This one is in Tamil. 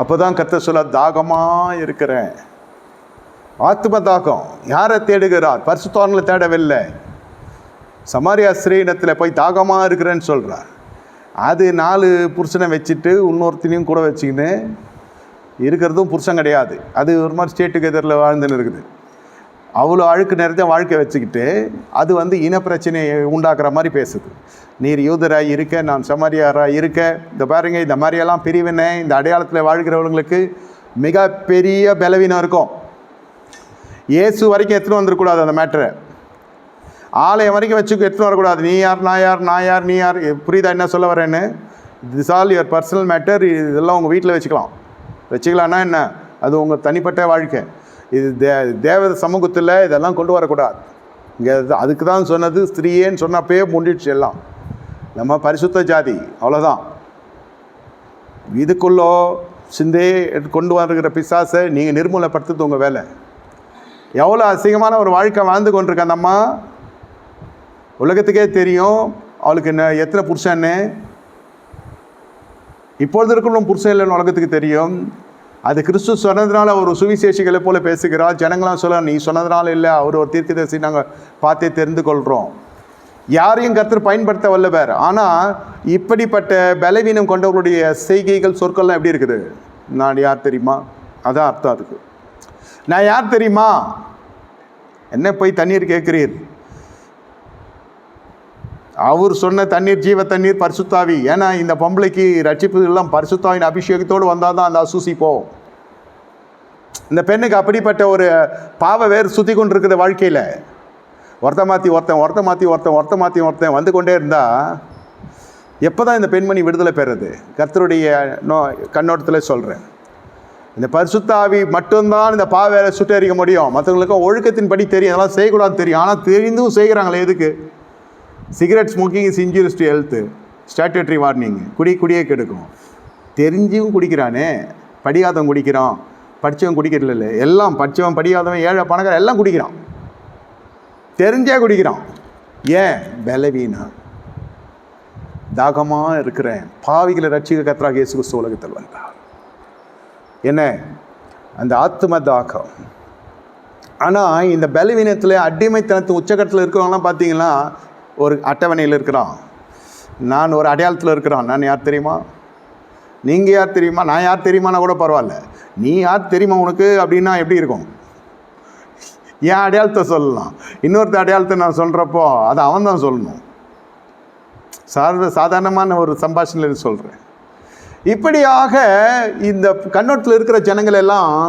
அப்போ தான் கத்த சொல்ல தாகமாக இருக்கிறேன். ஆத்ம தாகம். யாரை தேடுகிறார்? பரிசுத்தவான்களை தேடவில்லை. சமாரியா ஸ்ரீனத்தில் போய் தாகமாக இருக்கிறேன்னு சொல்கிறார் அது நாலு புருஷனை வச்சுட்டு இன்னொருத்தனையும் கூட வச்சுக்கின்னு இருக்கிறதும் புருஷன் கிடையாது. அது ஒரு மாதிரி ஸ்டேட்டுக்கு எதிரில் வாழ்ந்துன்னு இருக்குது. அவ்வளோ அழுக்கு நிறைஞ்ச வாழ்க்கை வச்சுக்கிட்டு அது வந்து இன பிரச்சனையை உண்டாக்குற மாதிரி பேசுது. நீர் யூதராக இருக்க நான் சமாரியாராக இருக்க இந்த பாருங்க இந்த மாதிரியெல்லாம் பிரிவினை இந்த அடையாளத்தில் வாழ்கிறவங்களுக்கு மிகப்பெரிய பலவீனம் இருக்கும். இயேசு வரைக்கும் எடுத்துன்னு வந்துடக்கூடாது அந்த மேட்டரை ஆலயம் வரைக்கும் வச்சு எடுத்துன்னு வரக்கூடாது? நீ யார் நான் யார் நான் யார் நீ யார்? புரியுதா என்ன சொல்ல வரேன்னு? This all your personal matter இதெல்லாம் உங்கள் வீட்டில் வச்சுக்கலாம். வச்சுக்கலான்னா என்ன? அது உங்கள் தனிப்பட்ட வாழ்க்கை. இது தே தேவத சமூகத்தில் இதெல்லாம் கொண்டு வரக்கூடாது. இங்கே அதுக்கு தான் சொன்னது ஸ்திரீயேன்னு சொன்னப்பயே முண்டிடுச்சு எல்லாம். நம்ம பரிசுத்த ஜாதி அவ்வளோதான் இதுக்குள்ளோ சிந்தே கொண்டு வருகிற பிசாசை நீங்கள் நிர்மூலப்படுத்துறது உங்கள் வேலை. எவ்வளோ அசிங்கமான ஒரு வாழ்க்கை வாழ்ந்து கொண்டிருக்க அந்த அம்மா? உலகத்துக்கே தெரியும் அவளுக்கு என்ன எத்தனை புருஷன்னு? இப்பொழுது இருக்கணும் புருஷன் இல்லைன்னு உலகத்துக்கு தெரியும். அது கிறிஸ்து சொன்னதுனால அவர் சுவிசேஷிகளை போல பேசுகிறார். ஜனங்களாம் சொல்ல நீ சொன்னதுனால இல்லை அவர் ஒரு தீர்க்கதரிசி நாங்கள் பார்த்தே தெரிந்து கொள்கிறோம் யாரையும் கர்த்தர் பயன்படுத்த வல்லவர். ஆனால் இப்படிப்பட்ட பலவீனம் கொண்டவர்களுடைய செய்கைகள் சொற்கள்லாம் எப்படி இருக்குது? நான் யார் தெரியுமா? அதான் அர்த்தம் அதுக்கு. நான் யார் தெரியுமா? என்ன போய் தண்ணீர் கேட்கிறீர்? அவர் சொன்ன தண்ணீர் ஜீவ தண்ணீர் பரிசுத்தாவி. ஏன்னா இந்த பொம்பளைக்கு ரட்சிப்பு எல்லாம் பரிசுத்தாவின் அபிஷேகத்தோடு வந்தால் தான் அந்த அசூசி போகும். இந்த பெண்ணுக்கு அப்படிப்பட்ட ஒரு பாவ வேறு சுற்றி கொண்டு இருக்குது வாழ்க்கையில். ஒருத்த மாற்றி ஒருத்தன் ஒருத்த மாற்றி ஒருத்தன் ஒருத்த மாற்றி ஒருத்தன் வந்து கொண்டே இருந்தால் எப்போ தான் இந்த பெண்மணி விடுதலை பெறுறது? கர்த்தருடைய நோ கண்ணோட்டத்தில் சொல்கிறேன் இந்த பரிசுத்தாவி மட்டும்தான் இந்த பாவை வேலை சுட்டரிக்க முடியும். மற்றவங்களுக்கும் ஒழுக்கத்தின்படி தெரியும். அதெல்லாம் செய்யக்கூடாது தெரியும். ஆனால் தெரிந்தும் செய்கிறாங்களே எதுக்கு? Cigarette smoking is injurious to health. Statutory warning குடி குடியே கெடுக்கும். தெரிஞ்சும் குடிக்கிறானே படிக்காதவன் குடிக்கிறான். படித்தவன் குடிக்கிறது இல்லை எல்லாம் படித்தவன் படிக்காதவன் ஏழை பணக்காரன் எல்லாம் குடிக்கிறான். தெரிஞ்சே குடிக்கிறான். ஏன்? பலவீனா தாகமாக இருக்கிறேன். பாவிகளை ரட்சிக்க கத்ராக இயேசு கிறிஸ்து உலகத்தில் வந்தார். என்ன? அந்த ஆத்ம தாகம். ஆனால் இந்த பலவீனத்தில் அடிமைத்தனத்து உச்சகட்டத்தில் இருக்கிறவங்களாம் பார்த்தீங்கன்னா ஒரு அட்டவணையில் இருக்கிறான். நான் ஒரு அடையாளத்தில் இருக்கிறான். நான் யார் தெரியுமா? நீங்கள் யார் தெரியுமா? நான் யார் தெரியுமானா கூட பரவாயில்ல. நீ யார் தெரியுமா உனக்கு? அப்படின்னா எப்படி இருக்கும்? என் அடையாளத்தை சொல்லலாம். இன்னொருத்த அடையாளத்தை நான் சொல்கிறப்போ அதை அவன் தான் சொல்லணும். சாதாரண சாதாரணமான ஒரு சம்பாஷணையில் சொல்கிறேன் இப்படியாக இந்த கண்ணோட்டத்தில் இருக்கிற ஜனங்கள் எல்லாம்